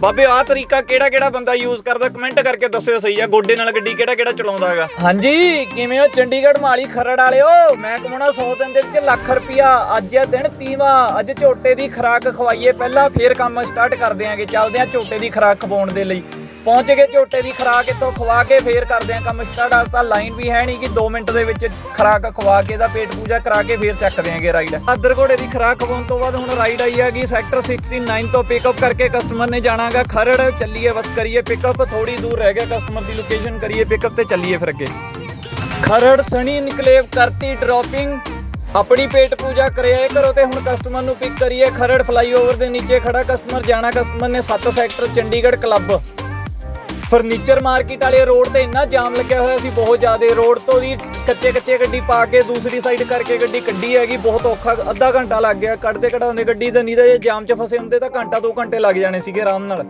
ਬਾਬੇ, ਆਹ ਤਰੀਕਾ ਕਿਹੜਾ ਕਿਹੜਾ ਬੰਦਾ ਯੂਜ਼ ਕਰਦਾ? ਕਮੈਂਟ ਕਰਕੇ ਦੱਸਿਓ ਸਹੀ ਆ। ਗੋਡੇ ਨਾਲ ਗੱਡੀ ਕਿਹੜਾ ਕਿਹੜਾ ਚਲਾਉਂਦਾ ਹੈਗਾ? ਹਾਂਜੀ, ਕਿਵੇਂ ਹੋ ਚੰਡੀਗੜ੍ਹ ਮਾਲੀ ਖਰੜ ਵਾਲਿਓ? ਮੈਂ ਕਮਾਉਣਾ 100 ਦਿਨ ਦੇ ਵਿੱਚ ਲੱਖ ਰੁਪਿਆ ਅੱਜ ਇਹ ਦਿਨ 30ਵਾਂ ਅੱਜ ਝੋਟੇ ਦੀ ਖੁਰਾਕ ਖਵਾਈਏ। ਪਹਿਲਾਂ ਫੇਰ ਕੰਮ ਸਟਾਰਟ ਕਰਦੇ ਆਂਗੇ। ਚੱਲਦੇ ਆਂ ਝੋਟੇ ਦੀ ਖੁਰਾਕ ਖਵਾਉਣ ਦੇ ਲਈ। ਪਹੁੰਚ ਗਏ ਝੋਟੇ ਦੀ ਖੁਰਾਕ ਇੱਥੋਂ ਖਵਾ ਕੇ ਫੇਰ ਕਰਦੇ ਆਂ ਕੰਮ ਸਟਾਰਟ। ਅੱਜ ਤਾਂ ਲਾਈਨ ਵੀ ਹੈ ਨਹੀਂ ਕਿ 2 ਮਿੰਟ ਦੇ ਵਿੱਚ ਖੁਰਾਕ ਖਵਾ ਕੇ ਦਾ ਪੇਟ ਪੂਜਾ ਕਰਾ ਕੇ ਫੇਰ ਚੱਕ ਦਿਆਂਗੇ ਰਾਈਡ ਆਦਰ ਘੋੜੇ ਦੀ ਖੁਰਾਕ ਖਵਾਉਣ ਤੋਂ ਬਾਅਦ ਹੁਣ ਰਾਈਡ ਆਈ ਹੈਗੀ ਸੈਕਟਰ 69 ਤੋਂ ਪਿਕਅਪ ਕਰਕੇ ਕਸਟਮਰ ਨੇ ਜਾਣਾਗਾ ਖਰੜ। ਚੱਲੀਏ, ਬਸ ਕਰੀਏ ਪਿਕਅਪ ਥੋੜੀ ਦੂਰ ਰਹਿ ਗਿਆ ਕਸਟਮਰ ਦੀ ਲੋਕੇਸ਼ਨ ਕਰੀਏ ਪਿਕਅਪ ਤੇ ਚੱਲੀਏ ਫਿਰ ਅੱਗੇ। ਖਰੜ ਸਣੀ ਨਿਕਲੇਵ ਕਰਤੀ ਡ੍ਰੌਪਿੰਗ ਆਪਣੀ ਪੇਟ ਪੂਜਾ ਕਰਿਆ ਕਰੋ ਤੇ ਹੁਣ ਕਸਟਮਰ ਨੂੰ ਪਿਕ ਕਰੀਏ। ਖਰੜ ਫਲਾਈਓਵਰ ਦੇ ਨੀਚੇ ਖੜਾ ਕਸਟਮਰ ਜਾਣਾ ਕਸਟਮਰ ਨੇ 7 sector Chandigarh club furniture market ਵਾਲੇ ਰੋਡ ਤੇ ਇੰਨਾ ਜਾਮ ਲੱਗਿਆ ਹੋਇਆ ਸੀ, ਬਹੁਤ ਜ਼ਿਆਦਾ। ਰੋਡ ਤੋਂ ਦੀ ਕੱਚੇ ਕੱਚੇ ਗੱਡੀ ਪਾ ਕੇ ਦੂਸਰੀ ਸਾਈਡ ਕਰਕੇ ਗੱਡੀ ਕੱਢੀ ਹੈਗੀ, ਬਹੁਤ ਔਖਾ, ਅੱਧਾ ਘੰਟਾ ਲੱਗ ਗਿਆ। ਕੱਢਦੇ ਕਢਾਉਂਦੇ ਗੱਡੀ ਤੇ ਨਹੀਂ ਤਾਂ ਜੇ ਜਾਮ 'ਚ ਫਸੇ ਹੁੰਦੇ ਤਾਂ ਘੰਟਾ 2 ਘੰਟੇ ਲੱਗ ਜਾਣੇ ਸੀਗੇ ਆਰਾਮ ਨਾਲ।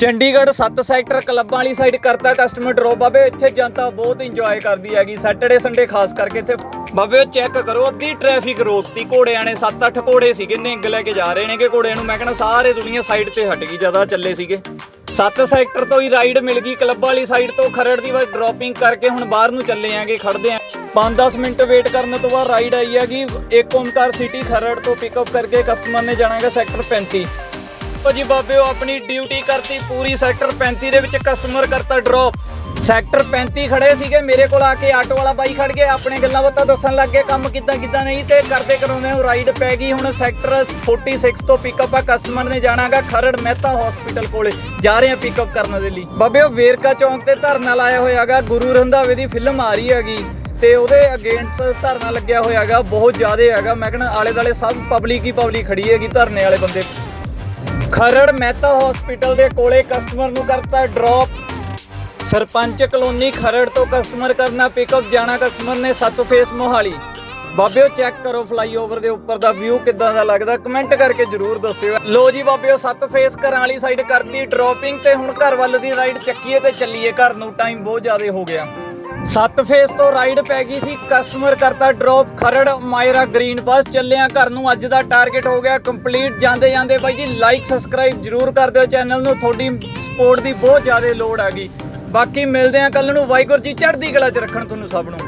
ਚੰਡੀਗੜ੍ਹ 7 ਸੈਕਟਰ ਕਲੱਬਾਂ ਵਾਲੀ ਸਾਈਡ ਕਰਤਾ ਕਸਟਮਰ ਡਰੋਪ ਬਾਬੇ, ਇੱਥੇ ਜਨਤਾ ਬਹੁਤ ਇੰਜੋਏ ਕਰਦੀ ਹੈਗੀ ਸੈਟਰਡੇ ਸੰਡੇ ਖਾਸ ਕਰਕੇ ਇੱਥੇ। ਬਾਬੇ ਚੈੱਕ ਕਰੋ, ਅੱਧੀ ਟ੍ਰੈਫਿਕ ਰੋਕਤੀ ਘੋੜਿਆਂ ਨੇ 7-8 ਘੋੜੇ ਸੀਗੇ, ਨਿੰਗ ਲੈ ਕੇ ਜਾ ਰਹੇ ਨੇਗੇ ਘੋੜਿਆਂ ਨੂੰ। ਮੈਂ ਕਹਿੰਦਾ ਸਾਰੇ ਦੁਨੀਆ ਸਾਈਡ ਤੇ ਹਟ ਗਈ, ਜ਼ਿਆਦਾ ਚੱਲੇ ਸੀਗੇ। 7 ਸੈਕਟਰ ਤੋਂ ਹੀ ਰਾਈਡ ਮਿਲ ਗਈ। ਕਲੱਬ ਵਾਲੀ ਸਾਈਡ ਤੋਂ ਖਰੜ ਦੀ ਬਸ ਡ੍ਰੌਪਿੰਗ ਕਰਕੇ ਹੁਣ ਬਾਹਰ ਨੂੰ ਚੱਲੇ ਆਂਗੇ ਖੜਦੇ ਆਂ। 5-10 ਮਿੰਟ ਵੇਟ ਕਰਨ ਤੋਂ ਬਾਅਦ ਰਾਈਡ ਆਈ ਹੈਗੀ। ਇੱਕ ਓਮਕਾਰ ਸਿਟੀ ਖਰੜ ਤੋਂ ਪਿਕਅਪ ਕਰਕੇ ਕਸਟਮਰ ਨੇ ਜਾਣਾਗਾ ਸੈਕਟਰ 35 ਉਹ ਜੀ ਬਾਬਿਓ ਆਪਣੀ ਡਿਊਟੀ ਕਰਤੀ ਪੂਰੀ ਸੈਕਟਰ 35 ਦੇ ਵਿੱਚ ਕਸਟਮਰ ਕਰਤਾ ਡ੍ਰੌਪ ਸੈਕਟਰ 35 ਖੜੇ ਸੀਗੇ, ਮੇਰੇ ਕੋਲ ਆ ਕੇ ਆਟੋ ਵਾਲਾ ਬਾਈ ਖੜ ਗਿਆ, ਆਪਣੇ ਗੱਲਾਂ ਬਾਤਾਂ ਦੱਸਣ ਲੱਗ ਗਏ ਕੰਮ ਕਿੱਦਾਂ ਕਿੱਦਾਂ ਨਹੀਂ, ਤੇ ਕਰਦੇ ਕਰਾਉਂਦੇ ਹੋ ਰਾਈਡ ਪੈ ਗਈ, ਹੁਣ ਸੈਕਟਰ 46 ਤੋਂ ਪਿਕਅਪ ਆ ਕਸਟਮਰ ਨੇ ਜਾਣਾਗਾ ਖਰੜ ਮਹਿਤਾ ਹਸਪੀਟਲ ਕੋਲੇ, ਜਾ ਰਹੇ ਆ ਪਿਕਅਪ ਕਰਨ ਦੇ ਲਈ। ਬਾਬੇ ਉਹ ਵੇਰਕਾ ਚੌਂਕ ਤੇ ਧਰਨਾ ਲਾਇਆ ਹੋਇਆਗਾ ਗੁਰੂ ਰੰਧਾਵੇ ਦੀ ਫਿਲਮ ਆ ਰਹੀ ਹੈਗੀ, ਤੇ ਉਹਦੇ ਅਗੇਂਸਟ ਧਰਨਾ ਲੱਗਿਆ ਹੋਇਆਗਾ ਬਹੁਤ ਜ਼ਿਆਦਾ ਹੈਗਾ, ਮੈਂ ਕਹਿੰਦਾ ਆਲੇ ਦਾਲੇ ਸਭ ਪਬਲਿਕ ਹੀ ਪਬਲਿਕ ਖੜੀ ਹੈਗੀ, ਧਰਨੇ ਵਾਲੇ ਬੰਦੇ। ਖਰੜ ਮਹਿਤਾ ਹਸਪੀਟਲ ਦੇ ਕੋਲੇ ਕਸਟਮਰ ਨੂੰ ਕਰਤਾ ਡ੍ਰੌਪ ਸਰਪੰਚ ਕਲੋਨੀ ਖਰੜ ਤੋਂ ਕਸਟਮਰ ਕਰਨਾ ਪਿਕਅਪ ਜਾਣਾ ਕਸਟਮਰ ਨੇ ਸੱਤ ਫੇਸ ਮੋਹਾਲੀ। ਬਾਬਿਓ ਚੈੱਕ ਕਰੋ ਫਲਾਈਓਵਰ ਦੇ ਉੱਪਰ ਦਾ ਵਿਊ ਕਿੱਦਾਂ ਦਾ ਲੱਗਦਾ ਕਮੈਂਟ ਕਰਕੇ ਜਰੂਰ ਦੱਸਿਓ। ਲੋ ਜੀ ਬਾਬਿਓ, ਸੱਤ ਫੇਸ ਘਰਾਂ ਵਾਲੀ ਸਾਈਡ ਕਰਤੀ ਡ੍ਰੌਪਿੰਗ ਤੇ ਹੁਣ ਘਰ ਵੱਲ ਦੀ ਰਾਈਡ ਚੱਕੀਏ ਤੇ ਚੱਲੀਏ। ਘਰ ਨੂੰ ਟਾਈਮ ਬਹੁਤ ਜ਼ਿਆਦਾ ਹੋ ਗਿਆ। ਸੱਤ ਫੇਸ ਤੋਂ ਰਾਈਡ ਪੈ ਗਈ ਸੀ ਕਸਟਮਰ ਕਰਤਾ ਡ੍ਰੌਪ ਖਰੜ, ਮਾਇਰਾ ਗ੍ਰੀਨ ਬੱਸ ਚੱਲਿਆ ਘਰ ਨੂੰ ਅੱਜ ਦਾ ਟਾਰਗੇਟ ਹੋ ਗਿਆ ਕੰਪਲੀਟ ਜਾਂਦੇ ਜਾਂਦੇ ਬਾਈ ਜੀ ਲਾਈਕ ਸਬਸਕ੍ਰਾਈਬ ਜਰੂਰ ਕਰ ਦਿਓ। ਚੈਨਲ ਨੂੰ ਤੁਹਾਡੀ ਸਪੋਰਟ ਦੀ ਬਹੁਤ ਜ਼ਿਆਦਾ ਲੋੜ ਆ ਗਈ ਬਾਕੀ ਮਿਲਦੇ ਆ ਕੱਲ ਨੂੰ। ਵਾਹਿਗੁਰੂ ਜੀ ਚੜ੍ਹਦੀ ਕਲਾ ਚ ਰੱਖਣ ਤੁਹਾਨੂੰ ਸਭ ਨੂੰ।